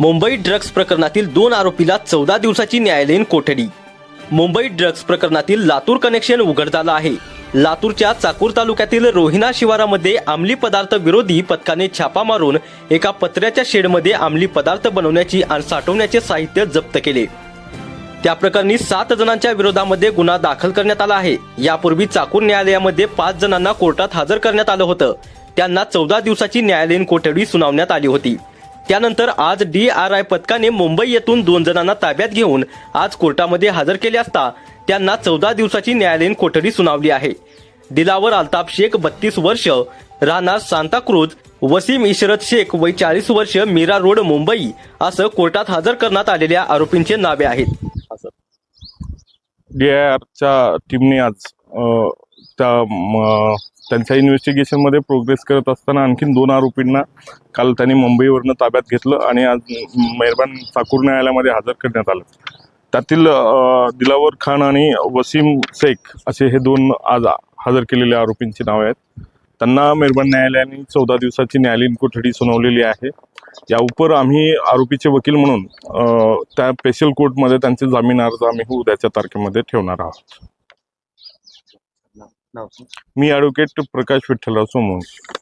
Mumbai drugs प्रकरणातील दोन आरोपीला चौदा दिवसाची न्यायालयीन कोठडी. मुंबई ड्रग्ज प्रकरणातील लातूर कनेक्शन उघड झालं आहे. लातूरच्या चाकूर तालुक्यातील रोहिणा शिवारामध्ये अंमली पदार्थ विरोधी पथकाने छापा मारून एका पत्र्याच्या शेडमध्ये अंमली पदार्थ बनवण्याची आणि साठवण्याचे साहित्य जप्त केले. त्या प्रकरणी सात जणांच्या विरोधामध्ये गुन्हा दाखल करण्यात आला आहे. यापूर्वी चाकूर न्यायालयामध्ये पाच जणांना कोर्टात हजर करण्यात आलं होतं. त्यांना चौदा दिवसाची न्यायालयीन कोठडी सुनावण्यात आली होती. त्यानंतर आज डी आर आय पथकाने मुंबई येथून दोन जणांना ताब्यात घेऊन आज कोर्टामध्ये हजर केले असता त्यांना चौदा दिवसाची न्यायालयीन कोठडी सुनावली आहे. दिलावर अल्ताफ शेख बत्तीस वर्ष राहणार सांताक्रूज वसीम इशरत शेख वय चाळीस वर्ष मीरा रोड मुंबई असं कोर्टात हजर करण्यात आलेल्या आरोपींचे नावे आहेत. डी आय आरच्या टीमने आज त्या त्यांच्या इन्व्हेस्टिगेशनमध्ये प्रोग्रेस करत असताना आणखीन दोन आरोपींना काल त्यांनी मुंबईवरनं ताब्यात घेतलं आणि आज मेहरबान साकूर न्यायालयामध्ये हजर करण्यात आलं. त्यातील दिलावर खान आणि वसीम शेख असे हे दोन आज हजर केलेले आरोपींची नावे आहेत. त्यांना मेहरबान न्यायालयाने चौदा दिवसाची न्यायालयीन कोठडी सुनावलेली आहे. या उपर आम्ही आरोपीचे वकील म्हणून त्या स्पेशल कोर्टमध्ये त्यांचे जामीन अर्ज आम्ही उद्याच्या तारखेमध्ये ठेवणार आहोत. मी ॲडव्होकेट प्रकाश विठ्ठलराव सोमवंशी